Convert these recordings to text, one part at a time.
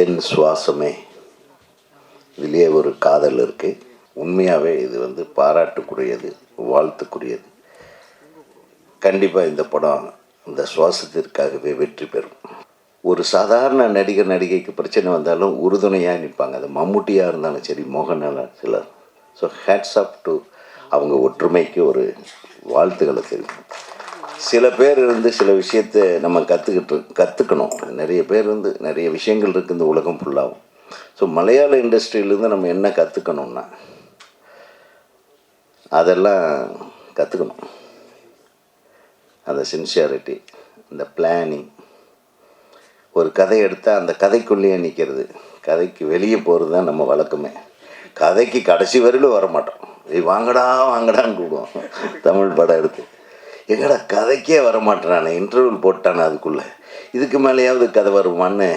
என் சுவாசமே. இதுலேயே ஒரு காதல் இருக்குது உண்மையாகவே இது வந்து பாராட்டுக்குரியது வாழ்த்துக்குரியது. கண்டிப்பாக இந்த படம் இந்த சுவாசத்திற்காகவே வெற்றி பெறும். ஒரு சாதாரண நடிகர் நடிகைக்கு பிரச்சனை வந்தாலும் உறுதுணையாக நிற்பாங்க அது மம்முட்டியாக இருந்தாலும் சரி மோகன்லால் சிலர். ஸோ ஹேட்ஸ் அப் டு அவங்க ஒற்றுமைக்கு ஒரு வாழ்த்துக்களை தெரிவிக்கும் சில பேர் இருந்து சில விஷயத்தை நம்ம கற்றுக்கிட்டு கற்றுக்கணும் நிறைய பேர் இருந்து நிறைய விஷயங்கள் இருக்குது இந்த உலகம் ஃபுல்லாகவும் ஸோ மலையாள இண்டஸ்ட்ரியிலேருந்து நம்ம என்ன கற்றுக்கணும்னா அதெல்லாம் கற்றுக்கணும் அந்த சின்சியாரிட்டி அந்த பிளானிங் ஒரு கதை எடுத்தால் அந்த கதைக்குள்ளேயே நிற்கிறது கதைக்கு வெளியே போகிறது தான் நம்ம வழக்கமே. கதைக்கு கடைசி வரையிலும் வர மாட்டோம் வாங்கடா வாங்கடான்னு கூடுவோம் தமிழ் படம் எடுத்து. எங்கடா கதைக்கே வர மாட்டேறானே இன்டர்வியூ போட்டானே அதுக்குள்ளே. இதுக்கு மேலேயாவது கதை வருமான்னு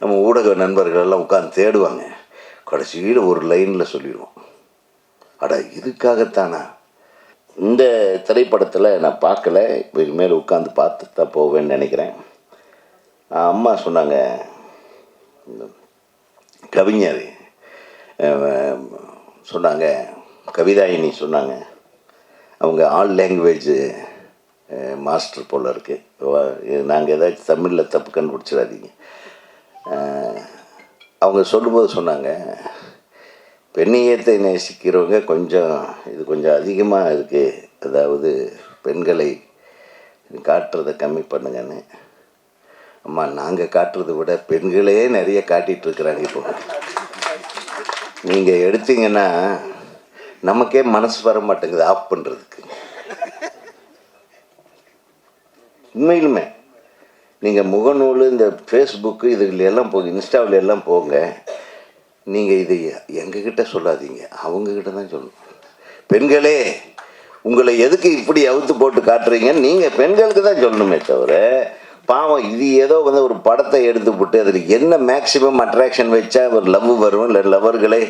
நம்ம ஊடக நண்பர்கள் எல்லாம் உட்காந்து தேடுவாங்க. கடைசியில் ஒரு லைனில் சொல்லிடுவோம். அடா இதுக்காகத்தானா? இந்த திரைப்படத்தில் நான் பார்க்கல. இப்போ மேலே உட்காந்து பார்த்து தான் போவேன்னு நினைக்கிறேன். அம்மா சொன்னாங்க கவிஞர் சொன்னாங்க கவிதாயினி சொன்னாங்க. அவங்க ஆல் லேங்குவேஜு மாஸ்டர் போல் இருக்குது நாங்கள் ஏதாச்சும் தமிழில் தப்பு கண்டுபிடிச்சிடாதீங்க. அவங்க சொல்லும்போது சொன்னாங்க பெண்ணியத்தை நேசிக்கிறவங்க கொஞ்சம் இது கொஞ்சம் அதிகமாக இருக்குது அதாவது பெண்களை காட்டுறதை கம்மி பண்ணுங்கன்னு. அம்மா நாங்கள் காட்டுறதை விட பெண்களே நிறைய காட்டிகிட்ருக்குறாங்க இப்போ. நீங்கள் எடுத்தீங்கன்னா நமக்கே மனசு வர மாட்டேங்குது ஆஃப் பண்ணுறதுக்கு உண்மையிலுமே. நீங்கள் முகநூல் இந்த ஃபேஸ்புக்கு இதுல எல்லாம் போங்க இன்ஸ்டாவில் எல்லாம் போங்க. நீங்கள் இதை எங்ககிட்ட சொல்லாதீங்க. அவங்கக்கிட்ட தான் சொல்லணும். பெண்களே உங்களை எதுக்கு இப்படி அவுத்து போட்டு காட்டுறீங்கன்னு நீங்கள் பெண்களுக்கு தான் சொல்லணுமே தவிர பாவம் இது ஏதோ வந்து ஒரு படத்தை எடுத்து போட்டு அதில் என்ன மேக்சிமம் அட்ராக்ஷன் வச்சா ஒரு லவ் வரும் இல்லை லவர்களை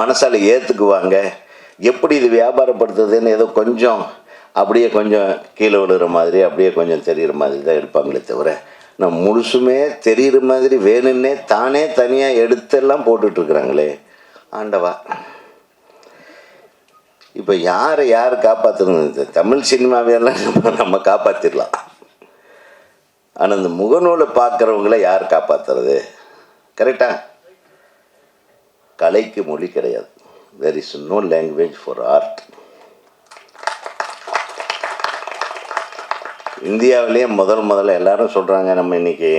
மனசால் ஏற்றுக்குவாங்க எப்படி இது வியாபாரப்படுத்துதுன்னு ஏதோ கொஞ்சம் அப்படியே கொஞ்சம் கீழே விழுகிற மாதிரி அப்படியே கொஞ்சம் தெரிகிற மாதிரி தான் எடுப்பாங்களே தவிர நம்ம முழுசுமே தெரிகிற மாதிரி வேணும்னே தானே தனியாக எடுத்தெல்லாம் போட்டுட்ருக்குறாங்களே. ஆண்டவா. இப்போ யாரை யார் காப்பாற்றுறது தமிழ் சினிமாவையெல்லாம் நம்ம நம்ம காப்பாற்றிடலாம் ஆனால் இந்த முகநூலை பார்க்குறவங்கள யார் காப்பாற்றுறது கரெக்டா கலைக்கு மொழி கிடையாது. There is no language for art இந்தியாவிலேயே முதல் முதல்ல எல்லாரும் சொல்கிறாங்க நம்ம இன்றைக்கி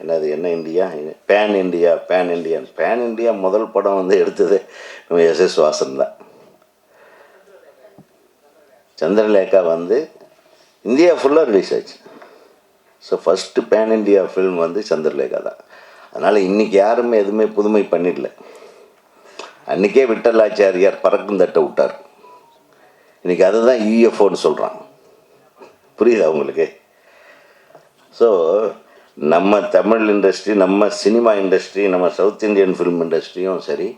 என்னது என்ன India? Pan India pan India pan India முதல் படம் வந்து எடுத்தது நம்ம எஸ் எஸ் வாசன் தான். சந்திரலேகா வந்து இந்தியா ஃபுல்லாக ரிலீஸ் ஆச்சு. So first pan India film வந்து சந்திரலேகா தான். அதனால் இன்றைக்கி யாருமே எதுவுமே புதுமை பண்ணிடல. அன்றைக்கே விட்டலாச்சாரியார் பறக்கும் தட்டை விட்டார். இன்றைக்கி அதுதான் யூஎஃப்ஓன்னு சொல்கிறான் புரியுதா உங்களுக்கு? ஸோ நம்ம தமிழ் இண்டஸ்ட்ரி நம்ம சினிமா இண்டஸ்ட்ரி நம்ம சவுத் இந்தியன் ஃபிலிம் இண்டஸ்ட்ரியும் சரி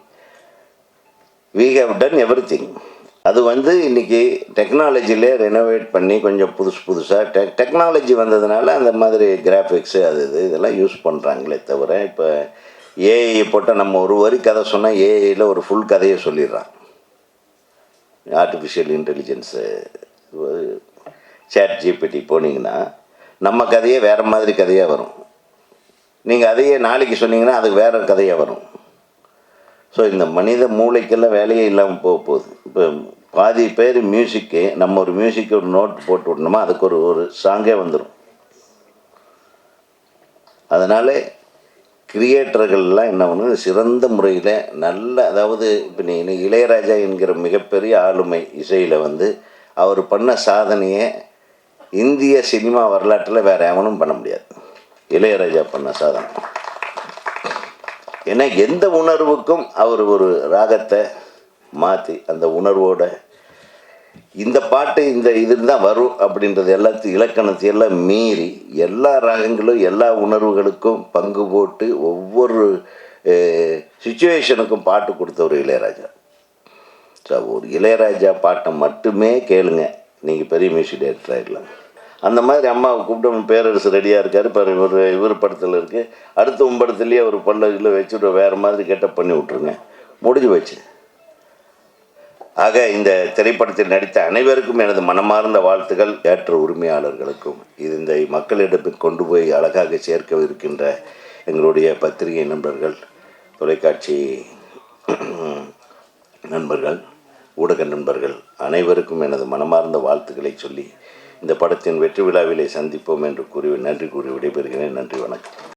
we have done everything அது வந்து இன்றைக்கி டெக்னாலஜிலே ரெனோவேட் பண்ணி கொஞ்சம் புதுசு புதுசாக டெ டெக்னாலஜி வந்ததுனால அந்த மாதிரி கிராஃபிக்ஸு அது இது இதெல்லாம் யூஸ் பண்ணுறாங்களே தவிர இப்போ ஏஐ போட்டால் நம்ம ஒரு வரி கதை சொன்னால் ஏஐயில் ஒரு ஃபுல் கதையை சொல்லிடுறான். ஆர்டிஃபிஷியல் இன்டெலிஜென்ஸு சேட் ஜிபிடி போனீங்கன்னா நம்ம கதையே வேறு மாதிரி கதையாக வரும். நீங்கள் அதையே நாளைக்கு சொன்னீங்கன்னா அதுக்கு வேறு கதையாக வரும். ஸோ இந்த மனித மூளைக்கெல்லாம் வேலையே இல்லாமல் போக போகுது. இப்போ பாதி பேர் மியூசிக்கு நம்ம ஒரு மியூசிக்கு ஒரு நோட் போட்டு விடணுமா? அதுக்கு ஒரு ஒரு சாங்கே வந்துடும் அதனால் கிரியேட்டர்கள்லாம் என்ன பண்ணணும் சிறந்த முறையில் நல்ல அதாவது இப்போ நீ இளையராஜா என்கிற மிகப்பெரிய ஆளுமை இசையில் வந்து அவர் பண்ண சாதனையை இந்திய சினிமா வரலாற்றில் வேறு எவனும் பண்ண முடியாது. இளையராஜா பண்ண சாதனை. ஏன்னா எந்த உணர்வுக்கும் அவர் ஒரு ராகத்தை மாற்றி அந்த உணர்வோட இந்த பாட்டு இந்த இது தான் வரும் அப்படின்றது எல்லாத்தையும் இலக்கணத்தை எல்லாம் மீறி எல்லா ராகங்களும் எல்லா உணர்வுகளுக்கும் பங்கு போட்டு ஒவ்வொரு சுச்சுவேஷனுக்கும் பாட்டு கொடுத்த ஒரு இளையராஜா. ஸோ ஒரு இளையராஜா பாட்டை மட்டுமே கேளுங்க. நீங்கள் பெரிய மியூசிக் டைரக்டர் ஆகிடலாம் அந்த மாதிரி அம்மாவை கூப்பிட்டு பேரரசு ரெடியாக இருக்கார். இப்போ இவர் இவர் படத்தில் இருக்குது அடுத்த உன் படத்துலேயே ஒரு பல்லவியில் வச்சுட்டு வேறு மாதிரி கெட்டப் பண்ணி விட்ருங்க முடிஞ்சு போச்சு. ஆக இந்த திரைப்படத்தில் நடித்த அனைவருக்கும் எனது மனமார்ந்த வாழ்த்துக்கள். ஏற்ற உரிமையாளர்களுக்கும் இது இந்த மக்களிடம் கொண்டு போய் அழகாக சேர்க்க இருக்கின்ற எங்களுடைய பத்திரிகை நண்பர்கள் தொலைக்காட்சி நண்பர்கள் ஊடக நண்பர்கள் அனைவருக்கும் எனது மனமார்ந்த வாழ்த்துக்களை சொல்லி இந்த படத்தின் வெற்றி விழாவிலே சந்திப்போம் என்று கூறி நன்றி கூறி விடைபெறுகிறேன். நன்றி வணக்கம்.